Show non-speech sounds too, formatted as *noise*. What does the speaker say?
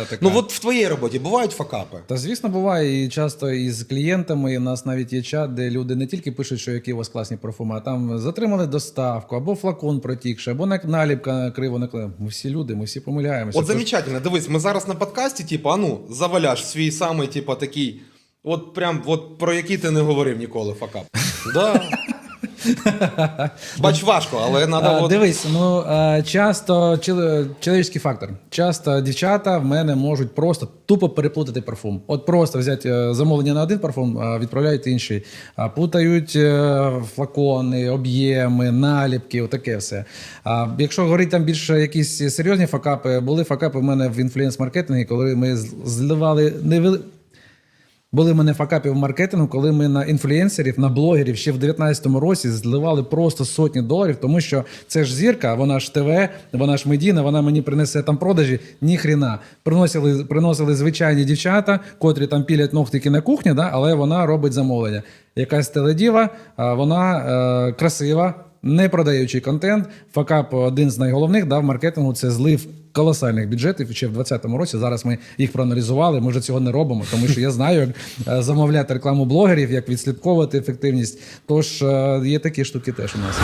така. Ну от в твоїй роботі бувають факапи. Та звісно, буває і часто і з клієнтами. І у нас навіть є чат, де люди не тільки пишуть, що які у вас класні парфуми, а там затримали доставку, або флакон протікши, або на- наліпка криво наклеєна. Ми всі люди, ми всі помиляємося. От замечательно, дивись, ми зараз на подкасті, типу, а ну, заваляш свій самий, типу, такий. От прям, от про який ти не говорив ніколи факап. Да. *laughs* Бач, важко, але А, треба. От... Дивись, ну а, часто чоло- чоловічий фактор. Часто дівчата в мене можуть просто тупо переплутати парфум. От просто взяти е, замовлення на один парфум, а відправляють інший. А, Путають е, флакони, об'єми, наліпки, отаке все. А якщо говорити там більше якісь серйозні факапи, були факапи в мене в інфлюенс-маркетингі, коли ми зливали невели... Були мене факапи в маркетингу, коли ми на інфлюенсерів, на блогерів ще в 2019 році зливали просто сотні доларів, тому що це ж зірка, вона ж ТВ, вона ж медійна, вона мені принесе там продажі. Ні хріна. Приносили, приносили звичайні дівчата, котрі там пілять ногтики на кухні, да, але вона робить замовлення. Якась теледіва, вона е, красива, не продаючий контент. Факап один з найголовних да, в маркетингу це злив колосальних бюджетів ще в 2020 році. Зараз ми їх проаналізували. Ми вже цього не робимо, тому що я знаю, як е, замовляти рекламу блогерів, як відслідковувати ефективність. Тож е, є такі штуки теж у нас.